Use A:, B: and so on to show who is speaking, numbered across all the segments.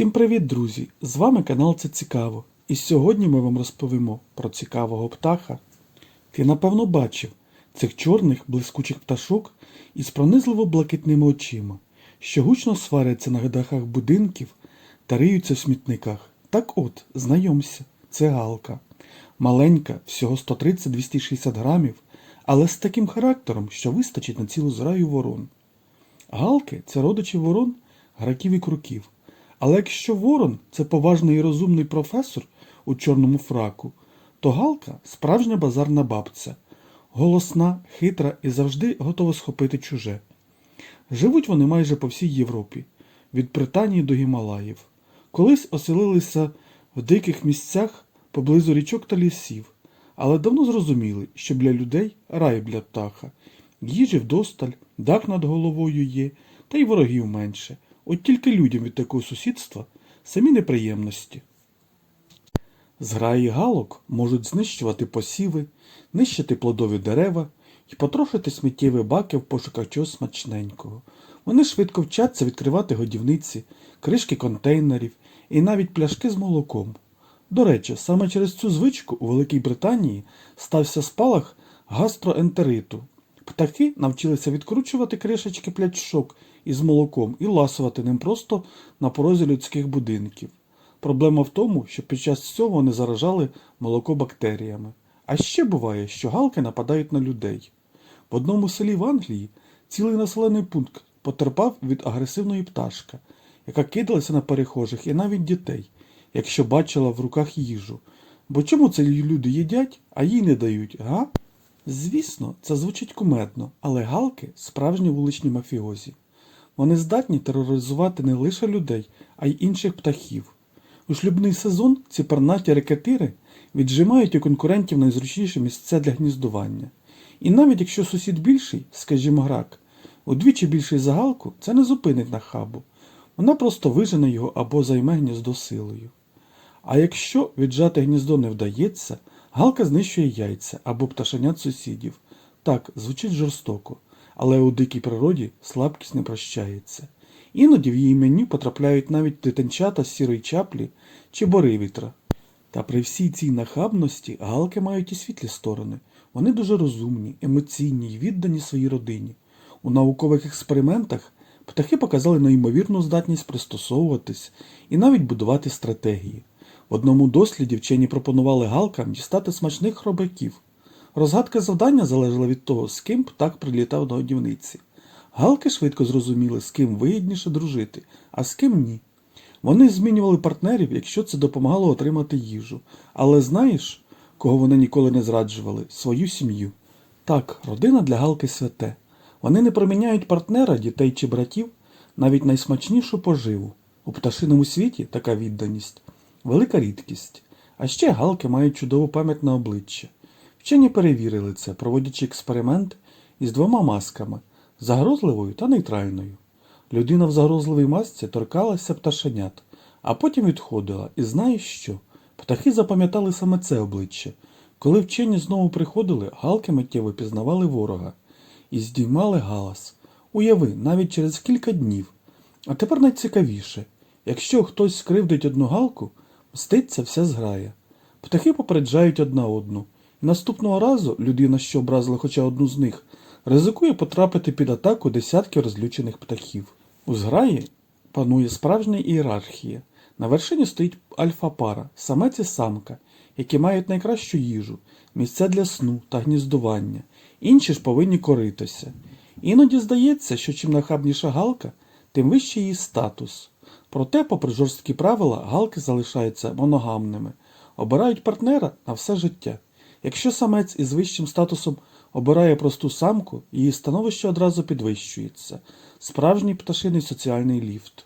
A: Всім привіт, друзі! З вами канал Це Цікаво. І сьогодні ми вам розповімо про цікавого птаха. Ти напевно бачив цих чорних блискучих пташок із пронизливо блакитними очима, що гучно сваряться на дахах будинків та риються в смітниках. Так от, знайомся, це галка. Маленька, всього 130-260 грамів, але з таким характером, що вистачить на цілу зграю ворон. Галки це родичі ворон, граків і круків. Але якщо ворон це поважний і розумний професор у чорному фраку, то галка справжня базарна бабця, голосна, хитра і завжди готова схопити чуже. Живуть вони майже по всій Європі, від Британії до Гімалаїв. Колись оселилися в диких місцях поблизу річок та лісів, але давно зрозуміли, що для людей рай для птаха. Їжі вдосталь, дах над головою є, та й ворогів менше. От тільки людям від такого сусідства самі неприємності. Зграї галок можуть знищувати посіви, нищити плодові дерева і потрошити сміттєві баки в пошуках чогось смачненького. Вони швидко вчаться відкривати годівниці, кришки контейнерів і навіть пляшки з молоком. До речі, саме через цю звичку у Великій Британії стався спалах гастроентериту. Птахи навчилися відкручувати кришечки пляшок із молоком і ласувати ним просто на порозі людських будинків. Проблема в тому, що під час цього вони заражали молоко бактеріями. А ще буває, що галки нападають на людей. В одному селі в Англії цілий населений пункт потерпав від агресивної пташки, яка кидалася на перехожих і навіть дітей, якщо бачила в руках їжу. Бо чому це люди їдять, а їй не дають, га? Звісно, це звучить кумедно, але галки справжні вуличні мафіозі. Вони здатні тероризувати не лише людей, а й інших птахів. У шлюбний сезон ці пернаті рекетири віджимають у конкурентів найзручніші місця для гніздування. І навіть якщо сусід більший, скажімо грак, удвічі більший за галку, це не зупинить нахабу. Вона просто вижене його або займе гніздо силою. А якщо віджати гніздо не вдається, галка знищує яйця або пташенят сусідів. Так, звучить жорстоко, але у дикій природі слабкість не прощається. Іноді в її меню потрапляють навіть дитинчата сірої чаплі чи боривітра. Та при всій цій нахабності галки мають і світлі сторони. Вони дуже розумні, емоційні й віддані своїй родині. У наукових експериментах птахи показали неймовірну здатність пристосовуватись і навіть будувати стратегії. В одному досліді вчені пропонували галкам дістати смачних хробаків. Розгадка завдання залежала від того, з ким птах прилітав до годівниці. Галки швидко зрозуміли, з ким вигідніше дружити, а з ким ні. Вони змінювали партнерів, якщо це допомагало отримати їжу. Але знаєш, кого вони ніколи не зраджували? Свою сім'ю. Так, родина для Галки святе. Вони не проміняють партнера, дітей чи братів, навіть найсмачнішу поживу. У пташиному світі така відданість велика рідкість. А ще галки мають чудову пам'ять на обличчя. Вчені перевірили це, проводячи експеримент із двома масками загрозливою та нейтральною. Людина в загрозливій масці торкалася пташенят, а потім відходила, і знаєш що? Птахи запам'ятали саме це обличчя. Коли вчені знову приходили, галки миттєво пізнавали ворога і здіймали галас. Уяви, навіть через кілька днів. А тепер найцікавіше якщо хтось скривдить одну галку, мститься вся зграя. Птахи попереджають одна одну, і наступного разу людина, що образила хоча одну з них, ризикує потрапити під атаку десятків розлючених птахів. У зграї панує справжня ієрархія. На вершині стоїть альфа-пара, самець і самка, які мають найкращу їжу, місця для сну та гніздування. Інші ж повинні коритися. Іноді здається, що чим нахабніша галка, тим вищий її статус. Проте, попри жорсткі правила, галки залишаються моногамними, обирають партнера на все життя. Якщо самець із вищим статусом обирає просту самку, її становище одразу підвищується. Справжній пташиний соціальний ліфт.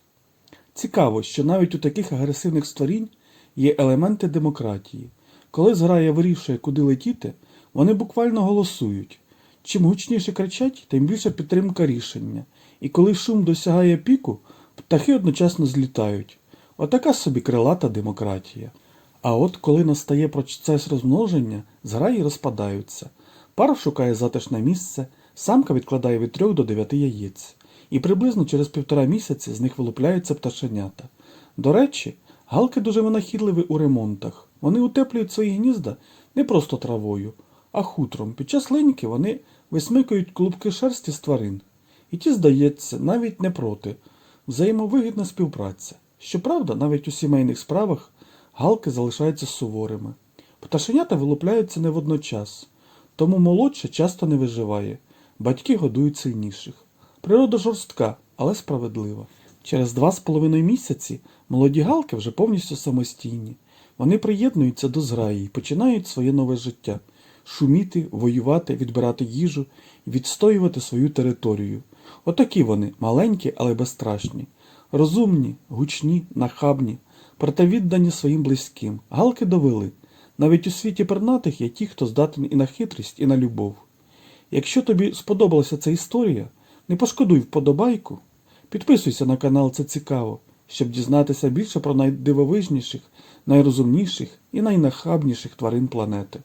A: Цікаво, що навіть у таких агресивних створінь є елементи демократії. Коли зграя вирішує, куди летіти, вони буквально голосують. Чим гучніше кричать, тим більше підтримка рішення. І коли шум досягає піку, птахи одночасно злітають. Отака собі крилата демократія. А от коли настає процес розмноження, зграї розпадаються. Пара шукає затишне місце, самка відкладає від трьох до дев'яти яєць. І приблизно через півтора місяці з них вилупляються пташенята. До речі, галки дуже винахідливі у ремонтах. Вони утеплюють свої гнізда не просто травою, а хутром. Під час линьки вони висмикують клубки шерсті з тварин. І ті, здається, навіть не проти. Взаємовигідна співпраця. Щоправда, навіть у сімейних справах галки залишаються суворими. Пташенята вилупляються не водночас, тому молодша часто не виживає. Батьки годують сильніших. Природа жорстка, але справедлива. Через два з половиною місяці молоді галки вже повністю самостійні. Вони приєднуються до зграї і починають своє нове життя шуміти, воювати, відбирати їжу відстоювати свою територію. Отакі вони, маленькі, але безстрашні, розумні, гучні, нахабні, проте віддані своїм близьким. Галки довели. Навіть у світі пернатих є ті, хто здатен і на хитрість, і на любов. Якщо тобі сподобалася ця історія, не пошкодуй вподобайку, підписуйся на канал Це Цікаво, щоб дізнатися більше про найдивовижніших, найрозумніших і найнахабніших тварин планети.